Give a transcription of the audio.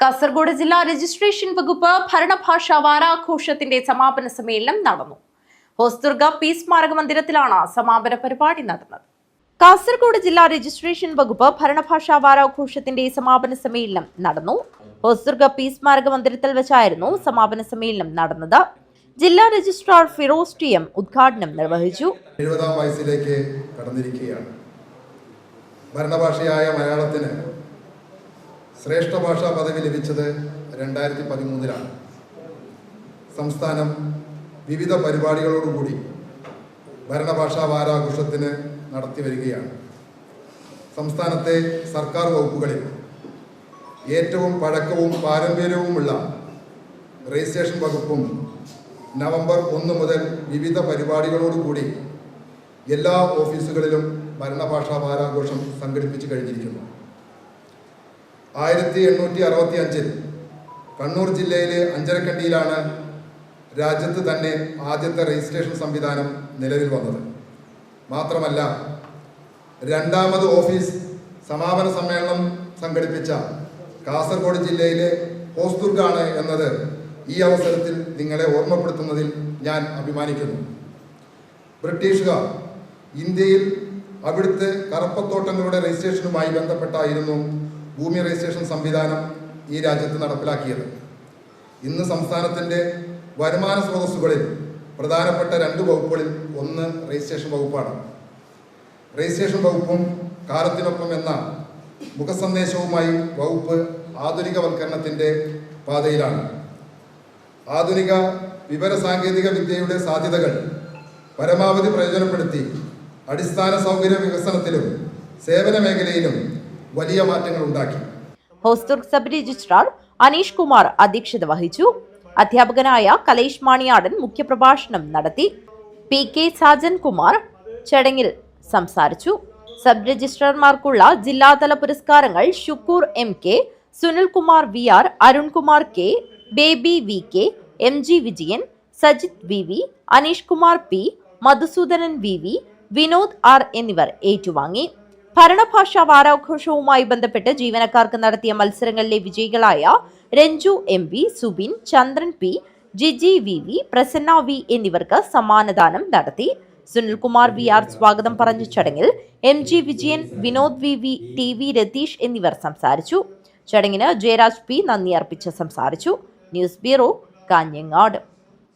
കാസർഗോഡ് ജില്ലാ രജിസ്ട്രേഷൻ വകുപ്പ് ഭരണഭാഷാ വാരാഘോഷത്തിന്റെ സമാപന സമ്മേളനം നടന്നു. ഹോസ്ദുർഗ പി സ്മാരക മന്ദിരത്തിലാണ് സമാപന പരിപാടി നടന്നത്. കാസർഗോഡ് ജില്ലാ രജിസ്ട്രേഷൻ വകുപ്പ് ഭരണഭാഷാ വാരാഘോഷത്തിന്റെ സമാപന സമ്മേളനം നടന്നു. ഹോസ്ദുർഗ പി സ്മാരക മന്ദിരത്തിൽ വെച്ചായിരുന്നു സമാപന സമ്മേളനം നടന്നത്. ജില്ലാ രജിസ്ട്രാർ ഫിറോസ് ടി എം ഉദ്ഘാടനം നിർവഹിച്ചു. എഴുപതാം വയസ്സിലേക്ക് കടന്നിരിക്കുകയാണ്. ഭരണഭാഷയായ മലയാളത്തിന് ശ്രേഷ്ഠ ഭാഷാ പദവി ലഭിച്ചത് രണ്ടായിരത്തി പതിമൂന്നിലാണ് സംസ്ഥാനം വിവിധ പരിപാടികളോടുകൂടി ഭരണഭാഷാ വാരാഘോഷത്തിന് നടത്തി വരികയാണ്. സംസ്ഥാനത്തെ സർക്കാർ വകുപ്പുകളിൽ ഏറ്റവും പഴക്കവും പാരമ്പര്യവുമുള്ള രജിസ്ട്രേഷൻ വകുപ്പും നവംബർ ഒന്ന് മുതൽ വിവിധ പരിപാടികളോടുകൂടി എല്ലാ ഓഫീസുകളിലും ഭരണഭാഷാ വാരാഘോഷം സംഘടിപ്പിച്ചു കഴിഞ്ഞിരിക്കുന്നു. ആയിരത്തി എണ്ണൂറ്റി അറുപത്തി അഞ്ചിൽ കണ്ണൂർ ജില്ലയിലെ അഞ്ചരക്കണ്ടിയിലാണ് രാജ്യത്ത് തന്നെ ആദ്യത്തെ രജിസ്ട്രേഷൻ സംവിധാനം നിലവിൽ വന്നത്. മാത്രമല്ല രണ്ടാമത് ഓഫീസ് സമാപന സമ്മേളനം സംഘടിപ്പിച്ച കാസർഗോഡ് ജില്ലയിലെ ഹോസ്ദുർഗാണ് എന്നത് ഈ അവസരത്തിൽ നിങ്ങളെ ഓർമ്മപ്പെടുത്തുന്നതിൽ ഞാൻ അഭിമാനിക്കുന്നു. ബ്രിട്ടീഷുകാർ ഇന്ത്യയിൽ അവിടുത്തെ കറുപ്പത്തോട്ടങ്ങളുടെ രജിസ്ട്രേഷനുമായി ബന്ധപ്പെട്ടായിരുന്നു ഭൂമി രജിസ്ട്രേഷൻ സംവിധാനം ഈ രാജ്യത്ത് നടപ്പിലാക്കിയത്. ഇന്ന് സംസ്ഥാനത്തിന്റെ വരുമാന സ്രോതസ്സുകളിൽ പ്രധാനപ്പെട്ട രണ്ട് വകുപ്പുകളിൽ ഒന്ന് രജിസ്ട്രേഷൻ വകുപ്പാണ്. രജിസ്ട്രേഷൻ വകുപ്പും കാലത്തിനൊപ്പം എന്ന മുഖസന്ദേശവുമായി വകുപ്പ് ആധുനികവൽക്കരണത്തിന്റെ പാതയിലാണ്. ആധുനിക വിവര സാങ്കേതിക വിദ്യയുടെ സാധ്യതകൾ പരമാവധി പ്രയോജനപ്പെടുത്തി അടിസ്ഥാന സൗകര്യ വികസനത്തിലും സേവന മേഖലയിലും വലിയ മാറ്റങ്ങൾ ഉണ്ടാക്കി. ഹോസ്ദുർഗ് സബ് രജിസ്ട്രാർ അനീഷ് കുമാർ അധ്യക്ഷത വഹിച്ചു. അധ്യാപകനായ കലേഷ് മാണിയാടൻ മുഖ്യപ്രഭാഷണം നടത്തി. പി കെ സാജൻ കുമാർ ചടങ്ങിൽ സംസാരിച്ചു. സബ് രജിസ്ട്രാർമാർക്കുള്ള ജില്ലാതല പുരസ്കാരങ്ങൾ Shukkur M K Sunilkumar V R Arunkumar K Baby V K M G Vijayan Sajith V V Aneesh Kumar P Madhusudanan V V Vinod R എന്നിവർ ഏറ്റുവാങ്ങി. ഭരണഭാഷാ വാരാഘോഷവുമായി ബന്ധപ്പെട്ട് ജീവനക്കാർക്ക് നടത്തിയ മത്സരങ്ങളിലെ വിജയികളായ Ranju M V Subin Chandran P Jiji V V Prasanna V എന്നിവർക്ക് സമ്മാനദാനം നടത്തി. സുനിൽകുമാർ വി ആർ സ്വാഗതം പറഞ്ഞ ചടങ്ങിൽ M G Vijayan Vinod V V T V Ratheesh എന്നിവർ സംസാരിച്ചു. ചടങ്ങിന് ജയരാജ് പി നന്ദി അർപ്പിച്ച് സംസാരിച്ചു. News bureau Kanhangad.